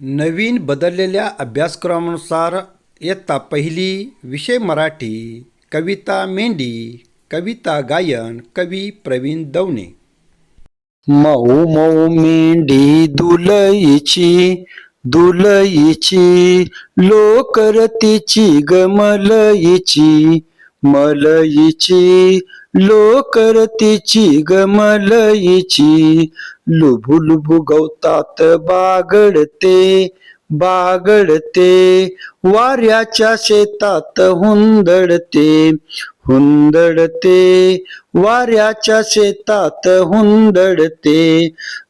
नवीन बदललेल्या अभ्यासक्रमानुसार इयत्ता पहिली विषय मराठी कविता मेंढी कविता गायन कवी प्रवीण दवणे. मऊ मऊ मेंढी दुलईची दुलईची लोकरतीची ग मलईची मलईची लोकरतीची ग मलईची लुबु गवतात बागडते बागडते. वाऱ्याच्या शेतात हुंदडते हुंदडते. वाऱ्याच्या शेतात हुंदडते.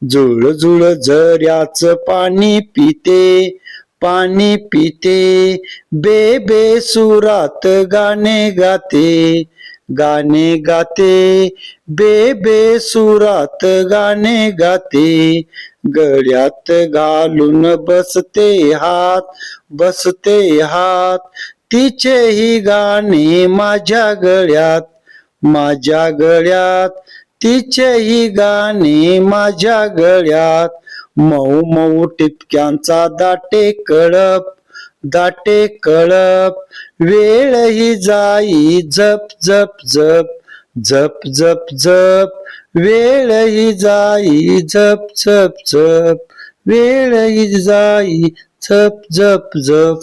जुळ जुळ झऱ्याच पाणी पिते पाणी पिते. बेबे सुरात गाणे गाते गाणे गाते बेबे सुरात गाणे गाते गळ्यात घालून बसते हात बसते हात. तिचेही गाणे माझ्या गळ्यात माझ्या गळ्यात. तिचेही गाणे माझ्या गळ्यात. मऊ मऊ टिपक्यांचा दाटे कळप दाटे कळप वेळ ही जाई जप जप जप जप जप जप. वेळ ही जाई जप जप जप. वेळ ही जाई जप जप जप.